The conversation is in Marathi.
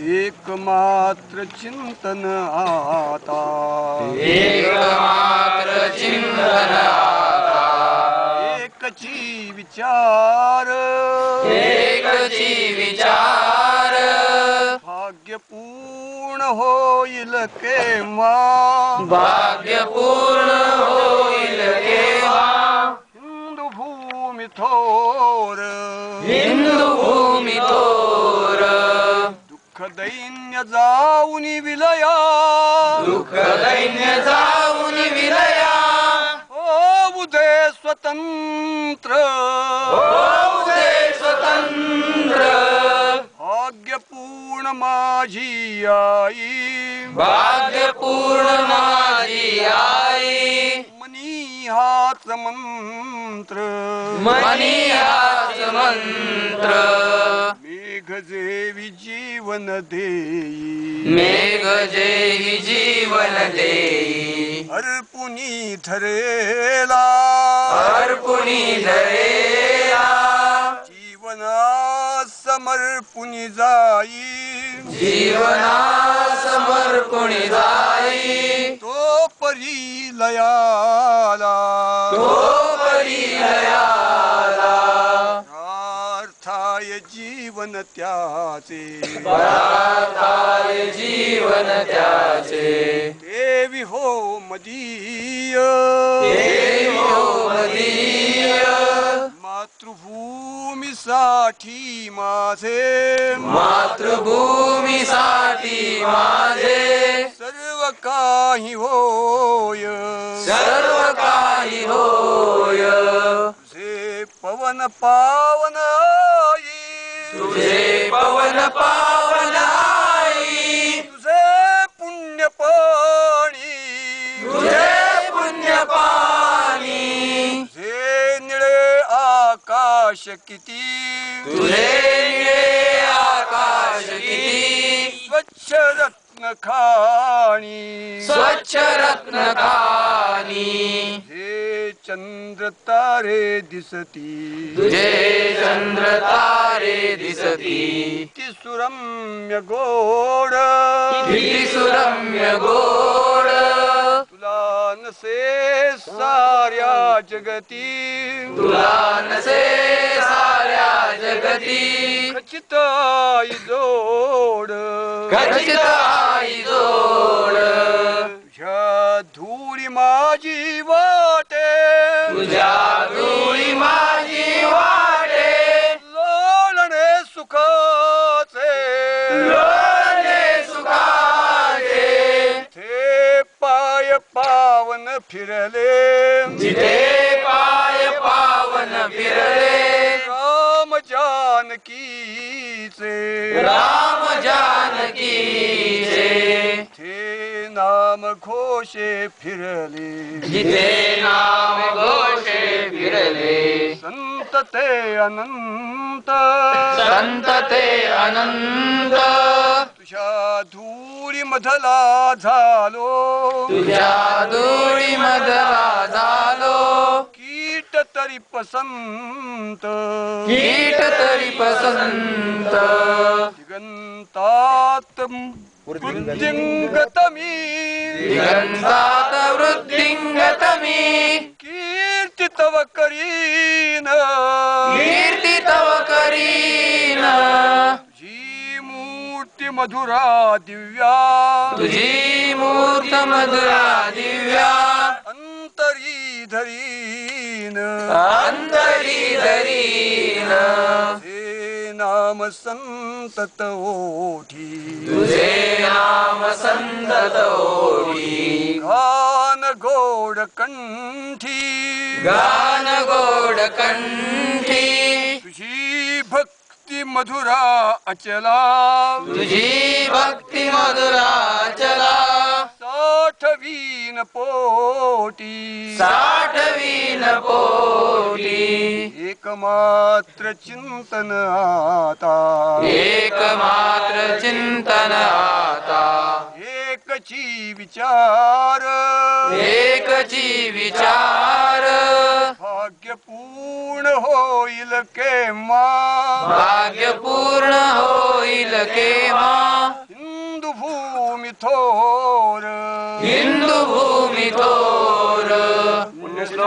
एकमात्र चिंतन आता. एकमात्र चिंतन एकची विचार. एकची विचार. भाग्यपूर्ण होईल केव्हा? भाग्यपूर्ण होईल केव्हा? हिंदू भूमी थोर दुःख दैन्य जाऊन विलया। दुःख दैन्य जाऊन विलया। होऊ दे स्वतंत्र। होऊ दे स्वतंत्र। भाग्यपूर्ण माझी आई। भाग्यपूर्ण माझी आई। मनी हाच मंत्र। मनी हाच मंत्र। मेघ जेवी जीवन देई. मेघ जेही जीवन देई. अर्पुनी धरेला. अर्पुणी धरेला. जीवना समर्पुनी जाई. जीवना समर्पुणी जाई. तो परी लयाला. तो परिलयाला जीवन त्याचे जीवन त्याचे देवी हो मदीय. देवी हो मदीय मातृभूमीसाठी माझे. मातृभूमीसाठी माझे. सर्व काही होय. सर्व काही होय. तुझे पवन पावन तुझे पवन पावन आई. तुझे पुण्य पाणी. तुझे पुण्य पाणी. तुझे निळे आकाश किती. तुझे निळे आकाश किती. स्वच्छ रत्न खाणी. स्वच्छ रत्न हे चंद्र तारे दिसती. तुझे चंद्र तारे दिसती. ती सुरम्य गोड. किती सुरम्य गोड. तुला नसे साऱ्या जगती. तुला नसे साऱ्या जगती. खचित आई जोड. खचित आई जोड. तुझ्या धुळी माझी वाटे तुझ्या धुळी माझी वाटे. लोळणे सुखाचे. लोळणे सुखाचे. ते पाय पावन फिरले. जिथे पाय पावन फिरले. राम जानकीचे. राम जानकीचे. नाम घोषे फिरले। जिथे नाम घोषे फिरले। संत ते अनंत। संत ते अनंत। तुझ्या धुळी मधला झालो। तुझ्या धुळी मधला झालो। कीट तरी पसंत। कीट तरी पसंत। दिगंतात वृद्धिंगत मी दिगंतात वृद्धिंगतमी कीर्ती तव करीन कीर्ती तव करीन जी मूर्ती मधुरा दिव्या। तुझी मूर्त मधुरा दिव्या। अंतरी धरीन अंतरी धरीन नाम संतत ओठी तुझे नाम संतत ओढी. गान गोड कंठी. गान गोड कंठी. तुझी भक्ती मधुरा अचला. तुझी भक्ती मधुरा पोटी. साठवीन पोटी. एकमात्र चिंतन आता. एकमात्र चिंतन आता. एकची विचार. एकची विचार. भाग्यपूर्ण होईल केव्हा? भाग्यपूर्ण होईल केव्हा? थोर हिंदू